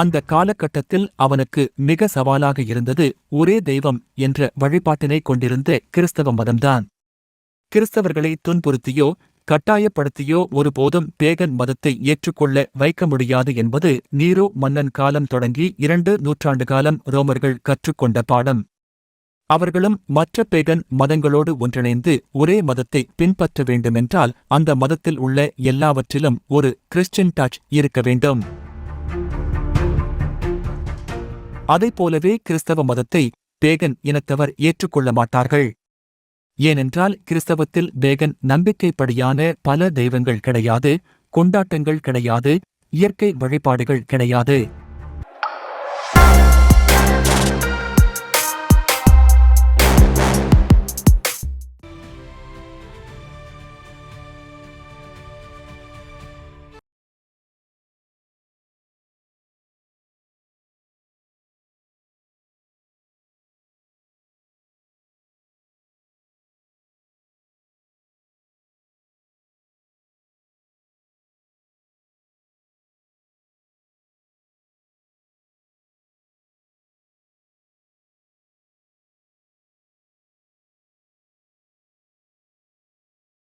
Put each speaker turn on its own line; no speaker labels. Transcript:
அந்த காலகட்டத்தில் அவனுக்கு மிக சவாலாக இருந்தது ஒரே தெய்வம் என்ற வழிபாட்டினை கொண்டிருந்த கிறிஸ்தவ மதம்தான். கிறிஸ்தவர்களை துன்புறுத்தியோ கட்டாயப்படுத்தியோ ஒருபோதும் பேகன் மதத்தை ஏற்றுக்கொள்ள வைக்க முடியாது என்பது நீரோ மன்னன் காலம் தொடங்கி இரண்டு நூற்றாண்டு காலம் ரோமர்கள் கற்றுக்கொண்ட பாடம். அவர்களும் மற்ற பேகன் மதங்களோடு ஒன்றிணைந்து ஒரே மதத்தை பின்பற்ற வேண்டுமென்றால் அந்த மதத்தில் உள்ள எல்லாவற்றிலும் ஒரு கிறிஸ்டியன் டச் இருக்க வேண்டும். அதைப் போலவே கிறிஸ்தவ மதத்தை பேகன் இனத்தவர் ஏற்றுக்கொள்ள மாட்டார்கள். ஏனென்றால் கிறிஸ்தவத்தில் பேகன் நம்பிக்கைப்படியான பல தெய்வங்கள் கிடையாது கொண்டாட்டங்கள் கிடையாது இயற்கை வழிபாடுகள் கிடையாது.